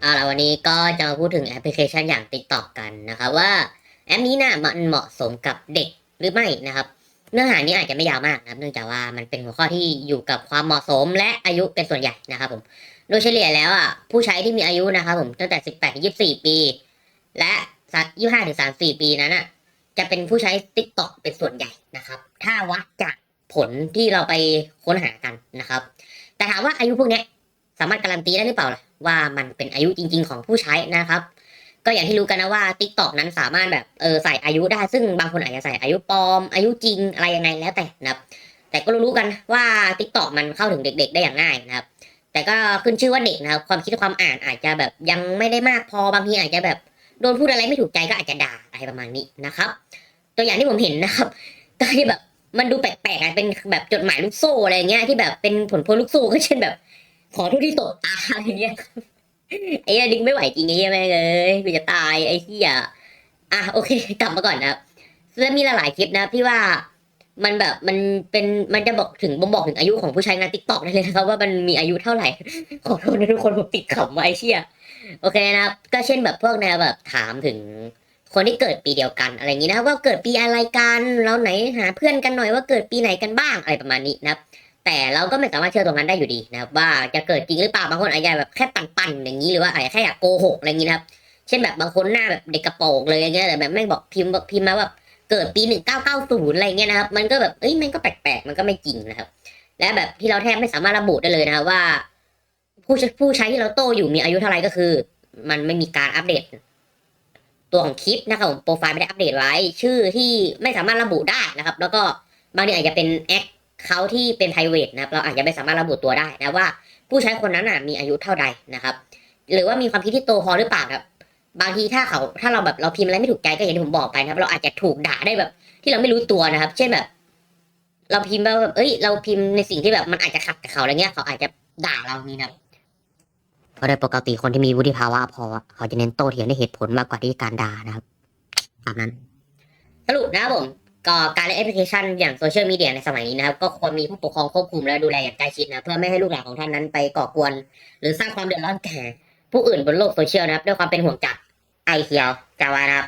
เอาละวันนี้ก็จะมาพูดถึงแอปพลิเคชันอย่าง TikTok กันนะครับว่าแอปนี้น่ะมันเหมาะสมกับเด็กหรือไม่นะครับ เนื้อหานี้อาจจะไม่ยาวมากนะครับเนื่องจากว่ามันเป็นหัวข้อที่อยู่กับความเหมาะสมและอายุเป็นส่วนใหญ่นะครับผมโดยเฉลี่ยแล้วอะผู้ใช้ที่มีอายุนะครับผมตั้งแต่ 18ถึง24 ปี และ25ถึง34 ปีนั้นอะจะเป็นผู้ใช้ TikTok เป็นส่วนใหญ่นะครับ ถ้าวัดจากผลที่เราไปค้นหากันนะครับ แต่ถามว่าอายุพวกเนี้ยสามารถการันตีได้หรือเปล่าล่ะ ว่ามันเป็นอายุจริง ๆ ของผู้ใช้นะครับ ก็อย่างที่รู้กันนะว่า t ิ k t o k นั้นสามารถแบบเออใส่อายุได้ ซึ่งบางคนอาจจะใส่อายุปลอม อายุจริงอะไรยังไงแล้วแต่นะครับแต่ก็รู้ๆกันว่า t ิ k t o k มันเข้าถึงเด็ก ๆ ได้อย่างง่ายนะครับ แต่ก็ขึ้นชื่อว่าเด็กนะครับ ความคิดความอ่านอาจจะแบบยังไม่ได้มากพอบางทีอาจจะแบบโดนพูดอะไรไม่ถูกใจก็อาจจะด่าอะไรประมาณนี้นะครับ ตัวอย่างที่ผมเห็นนะครับก็ที่แบบมันดูแปลกๆเป็นแบบจดหมายลูกโซ่อะไรเงี้ยที่แบบเป็นผลพวงลูกโซ่ก็เช่นแบบ ขอโทษที่ตกตาอะไรเงี้ยไอ้เหี้ยดิงไม่ไหวจริงไอ้เหี้ยแม่งเอ้ยกูจะตายไอ้เหี้ยอะโอเคกลับมาก่อนนะครับแล้วมีหลายๆคลิปนะที่ว่ามันแบบมันเป็นมันจะบอกถึงบ่งบอกถึงอายุของผู้ใช้งานติ๊กต็อกได้เลยนะครับว่ามันมีอายุเท่าไหร่ ขอโทษนะทุกคนผมติดขำว่าไอ้เชี่ยโอเคนะครับ ก็เช่นแบบพวกแนวแบบถามถึงคนที่เกิดปีเดียวกันอะไรอย่างนี้นะว่าเกิดปีอะไรกันแล้วไหนหาเพื่อนกันหน่อยว่าเกิดปีไหนกันบ้างอะไรประมาณนี้นะครับ แต่เราก็ไม่สามารถเชื่อตรงนั้นได้อยู่ดีนะครับว่าจะเกิดจริงหรือเปล่าบางคนอาจจะแบบแค่ปั่นๆอย่างนี้หรือว่าอาจจะแค่อยากโกหกอะไรอย่างนี้นะครับเช่นแบบบางคนหน้าแบบเด็กกระโปรงเลยอย่างเงี้ยแต่แบบไม่บอกพิมพ์บอกพิมพ์มาแบบเกิดปีหนึ่งเก้าเก้าศูนย์อะไรเงี้ยนะครับมันก็แบบเอ้ยมันก็แปลกๆมันก็ไม่จริงนะครับ และแบบที่เราแทบไม่สามารถระบุได้เลยนะครับว่า ผู้ใช้ผู้ใช้ที่เราโตอยู่มีอายุเท่าไหร่ก็คือ มันไม่มีการอัปเดต ตัวของคลิปนะครับผมโปรไฟล์ไม่ได้อัปเดตไว้ ชื่อที่ไม่สามารถระบุได้นะครับ แล้วก็บางทีอาจจะเป็นแอค เขาที่เป็น p r i v a t นะครับเราอาจจะไม่สามารถระบุตัวได้นะว่า ผู้ใช้คนนั้นน่ะมีอายุเท่าใดนะครับ หรือว่ามีความคิดที่โตพอหรือเปล่าครับ บางทีถ้าเขาถ้าเราแบบเราพิมพ์อะไรไม่ถูกใจก็อย่างที่ผมบอกไปนะครับ เราอาจจะถูกด่าได้แบบ ที่เราไม่รู้ตัวนะครับ เช่นแบบ เราพิมพ์ว่าแบบเอ้ย เราพิมพ์ในสิ่งที่แบบมันอาจจะขัดกับเขาอะไรเงี้ย เขาอาจจะด่าเรานี่นะเพราะโดยปกติคนที่มีวุฒิภาวะพอเขาจะเน้นโต้เถียงด้วยเหตุผลมากกว่าที่การด่านะครับตามนั้นสรุปนะครับผม ก็การเล่นแอปพลิเคชันอย่างโซเชียลมีเดียในสมัยนี้นะครับ ก็ควรมีผู้ปกครองควบคุมและดูแลอย่างใกล้ชิดนะเพื่อไม่ให้ลูกหลานของท่านนั้นไปก่อกวน หรือสร้างความเดือดร้อนแก่ผู้อื่นบนโลกโซเชียลนะครับ ด้วยความเป็นห่วงจากไอเคียวจาวานะครับ